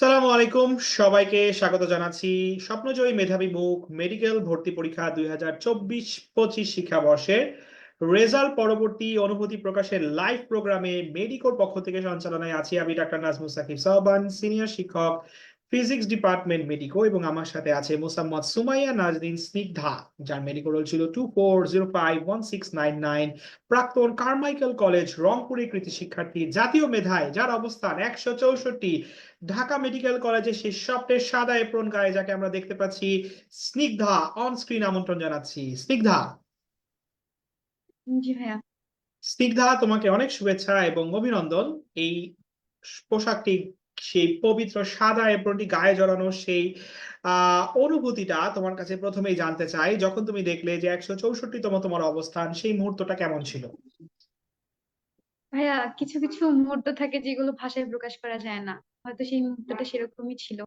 সালামু আলাইকুম। সবাইকে স্বাগত জানাচ্ছি স্বপ্নজয়ী মেধাবী মুখ মেডিকেল ভর্তি পরীক্ষা দুই হাজার চব্বিশ পঁচিশ শিক্ষাবর্ষের রেজাল্ট পরবর্তী অনুভূতি প্রকাশের লাইভ প্রোগ্রামে মেডিকোর পক্ষ থেকে সঞ্চালনায় আছি আমি ডাক্তার নাজমুল সাকিব সাহবান, সিনিয়র শিক্ষক ফিজিক্স ডিপার্টমেন্ট মেডিকো এবং আমার সাথে আছে মোসাম্মদ সুমাইয়া নাজদিন স্নিগ্ধা যার মেডিকো রোল ছিল two four zero five one six nine nine প্রাক্তন কারমাইকেল কলেজ রংপুরে কৃতি শিক্ষার্থী জাতীয় মেধায় যার অবস্থান একশো চৌষট্টি। ঢাকা মেডিকেল কলেজে সেই স্বপ্নের সাদা এপ্রন গায়ে যাকে আমরা দেখতে পাচ্ছি। স্নিগ্ধা অন স্ক্রিন আমন্ত্রণ জানাচ্ছি। স্নিগ্ধা? জি ভাইয়া। স্নিগ্ধা তোমাকে অনেক শুভেচ্ছা এবং অভিনন্দন। এই পোশাকটি সেই পবিত্র সাদা এপ্রনটি গায়ে জড়ানো সেই অনুভূতিটা তোমার কাছে প্রথমেই জানতে চাই। যখন তুমি দেখলে যে একশো চৌষট্টিতম তোমার অবস্থান, সেই মুহূর্তটা কেমন ছিল? ভাইয়া, কিছু কিছু মুহূর্ত থাকে যেগুলো ভাষায় প্রকাশ করা যায় না। হয়তো সেই মুহূর্তটা সেরকমই ছিল।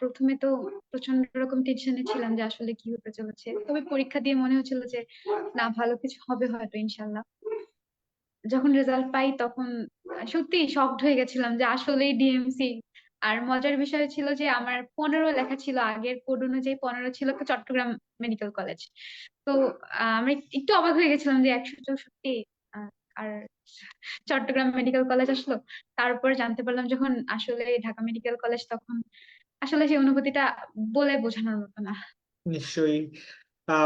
প্রথমে তো প্রচণ্ড রকম টেনশনে ছিলাম যে আসলে কি হতে চলেছে। তবে পরীক্ষা দিয়ে মনে হচ্ছিল যে, না, ভালো কিছু হবে হয়তো, ইনশাল্লাহ। যখন রেজাল্ট পাই, তখন সত্যি শকড হয়ে গেছিলাম যে আসলেই ডিএমসি আর মজার বিষয় ছিল যে আমার পনেরো লেখা ছিল আগের, কোড অনুযায়ী পনেরো ছিল চট্টগ্রাম মেডিকেল কলেজ। তো আমরা একটু অবাক হয়ে গেছিলাম যে একশো চৌষট্টি আর চট্টগ্রাম মেডিকেল কলেজ আসলো। তারপর জানতে পারলাম যখন আসলে ঢাকা মেডিকেল কলেজ তখন আসলে সেই অনুভূতিটা বলে বোঝানোর মতো না। নিশ্চয়ই।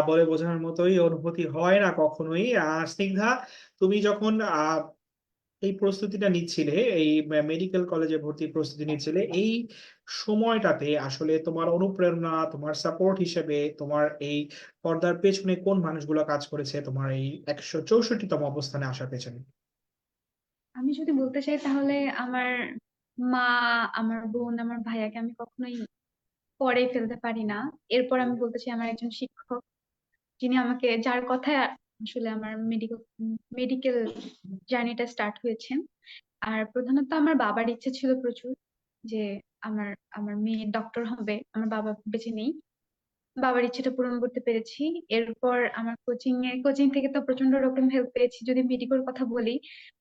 বলে বোঝানোর মতোই অনুভূতি হয় না কখনোই। স্নিগ্ধা, তুমি যখন এই প্রস্তুতিটা নিচ্ছিলে, এই মেডিকেল কলেজে ভর্তির প্রস্তুতি নিচ্ছিলে, এই সময়টাতে আসলে তোমার অনুপ্রেরণা, তোমার সাপোর্ট হিসেবে তোমার এই পর্দার পেছনে কোন মানুষগুলো কাজ করেছে, তোমার এই একশো চৌষট্টিতম অবস্থানে আসার পেছনে? আমি যদি বলতে চাই তাহলে আমার মা, আমার বোন, আমার ভাইয়াকে আমি কখনোই পরে ফেলতে পারি না। এরপর আমি বলতে চাই আমার একজন শিক্ষক, যিনি আমাকে যার কথায় আসলে আমার মেডিকেল মেডিকেল জার্নিটা স্টার্ট হয়েছে। আর প্রধানত আমার বাবার ইচ্ছে ছিল প্রচুর যে আমার আমার মেয়ে ডক্টর হবে আমার বাবা বেঁচে নেই। বাবার ইচ্ছেটা পূরণ করতে পেরেছি। এরপর আমার কোচিং এ কোচিং থেকে তো প্রচণ্ড রকম হেল্প পেয়েছি। যদি মেডিকোর কথা বলি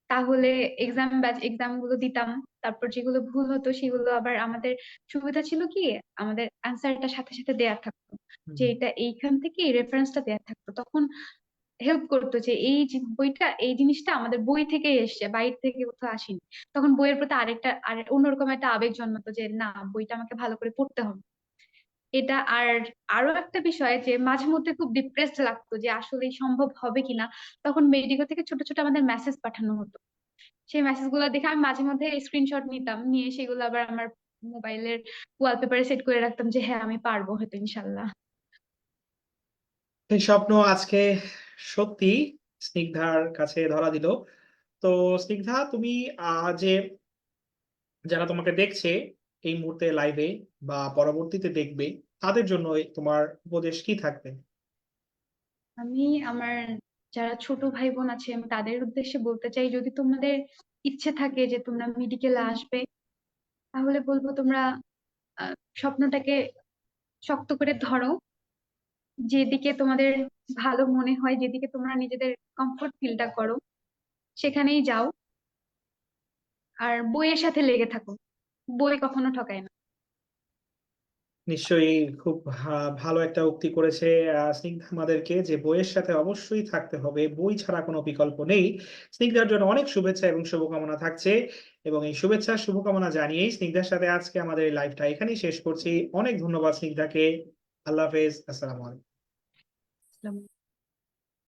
তাহলে এক্সাম ব্যাচ এক্সামগুলো দিতাম। তারপর যেগুলো ভুল হতো সেগুলো আবার আমাদের সুবিধা ছিল কি? আমাদের অ্যান্সারটা সাথে সাথে দেয়া থাকতো। যে এটা এইখান থেকে এই রেফারেন্সটা দেয়া থাকতো। তখন হেল্প করতো যে এই বইটা, এই জিনিসটা আমাদের বই থেকে এসছে, বাইরে থেকে কোথাও আসেনি। তখন বইয়ের প্রতি আরেকটা, আর অন্যরকম একটা আবেগ জন্মাতো যে, না, বইটা আমাকে ভালো করে পড়তে হবে। এটা আর আরও একটা বিষয় যে, মাঝে মধ্যে খুব ডিপ্রেসড লাগতো যে আসলে সম্ভব হবে কিনা। তখন মেডিকেল থেকে ছোট ছোট আমাদের মেসেজ পাঠানো হতো। সেই মেসেজগুলো দেখে আমি মাঝে মধ্যে স্ক্রিনশট নিতাম, নিয়ে সেগুলো আবার আমার মোবাইলের ওয়ালপেপারে সেট করে রাখতাম যে হ্যাঁ আমি পারব হয়তো, ইনশাল্লাহ। স্বপ্ন আজকে সত্যি স্নিগ্ধার কাছে ধরা দিল। তো স্নিগ্ধা, তুমি যে যারা তোমাকে দেখছে এই মুহূর্তে লাইভে বা পরবর্তীতে দেখবে, তাদের জন্য তোমার উপদেশ কি থাকবে? আমি আমার যারা ছোট ভাই বোন আছে, আমি তাদের উদ্দেশ্যে বলতে চাই, যদি তোমাদের ইচ্ছে থাকে যে তোমরা মেডিকেলে আসবে, তাহলে বলব তোমরা স্বপ্নটাকে শক্ত করে ধরো। যেদিকে তোমাদের ভালো মনে হয়, যেদিকে তোমরা নিজেদের কমফোর্ট ফিলটা করো, সেখানেই যাও। আর বইয়ের সাথে লেগে থাকো। বই কখনো ঠকায় না। নিশ্চয়ই খুব ভালো একটা উক্তি করেছে স্নিগ্ধা আমাদেরকে যে বইয়ের সাথে অবশ্যই থাকতে হবে। বই ছাড়া কোনো বিকল্প নেই। স্নিগ্ধার জন্য অনেক শুভেচ্ছা এবং শুভকামনা থাকছে। এবং এই শুভেচ্ছা, শুভকামনা জানিয়েই স্নিগ্ধার সাথে আজকে আমাদের এই লাইভটা এখানেই শেষ করছি। অনেক ধন্যবাদ স্নিগ্ধাকে। আল্লাহ হাফেজ। আসসালামু আলাইকুম। আসসালামু